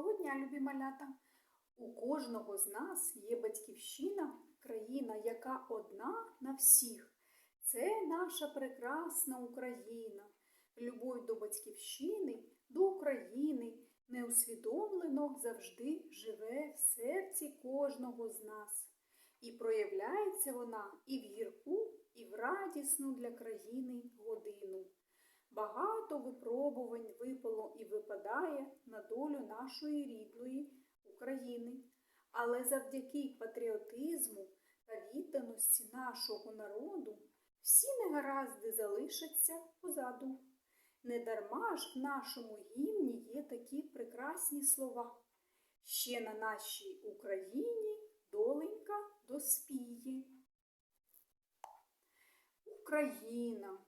Доброго дня, любі малята! У кожного з нас є батьківщина, країна, яка одна на всіх. Це наша прекрасна Україна. Любов до батьківщини, до України неусвідомлено завжди живе в серці кожного з нас. І проявляється вона і в гірку, і в радісну для країни годину. Багато випробувань випало і випадає на долю нашої рідної України. Але завдяки патріотизму та відданості нашого народу всі негаразди залишаться позаду. Недарма ж в нашому гімні є такі прекрасні слова. Ще на нашій Україні доленька доспіє. Україна.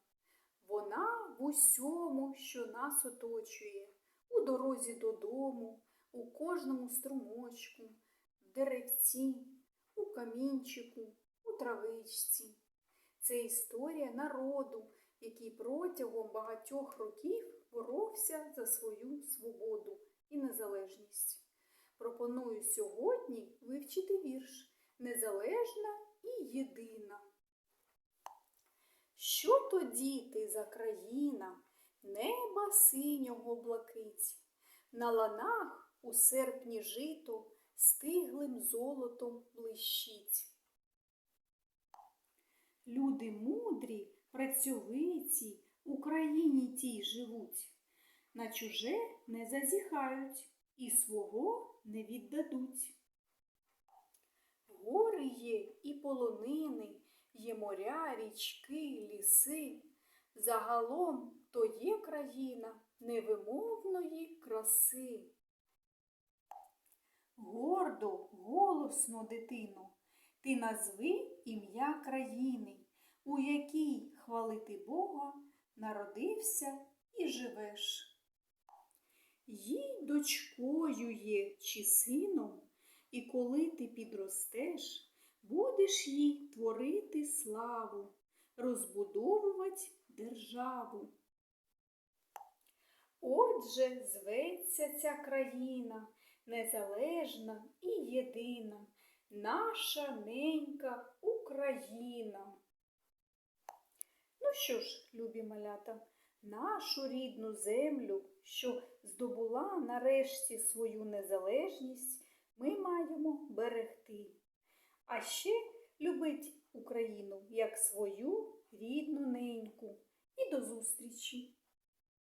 Вона в усьому, що нас оточує, у дорозі додому, у кожному струмочку, в деревці, у камінчику, у травичці. Це історія народу, який протягом багатьох років боровся за свою свободу і незалежність. Пропоную сьогодні вивчити вірш Незалежна і єдина. Що то діти за країна, неба синього блакить, на ланах у серпні жито стиглим золотом блищить. Люди мудрі, працьовиті, Україні тій живуть, на чуже не зазіхають і свого не віддадуть. Гори є і полонини, є моря, річки, ліси. Загалом то є країна невимовної краси. Гордо, голосно, дитино, ти назви ім'я країни, у якій хвалити Бога народився і живеш. Їй дочкою є чи сином, і коли ти підростеш, будеш їй творити славу, розбудовувати державу. Отже, зветься ця країна незалежна і єдина, наша ненька Україна. Ну що ж, любі малята, нашу рідну землю, що здобула нарешті свою незалежність, ми маємо берегти. А ще любить Україну як свою рідну неньку. І до зустрічі!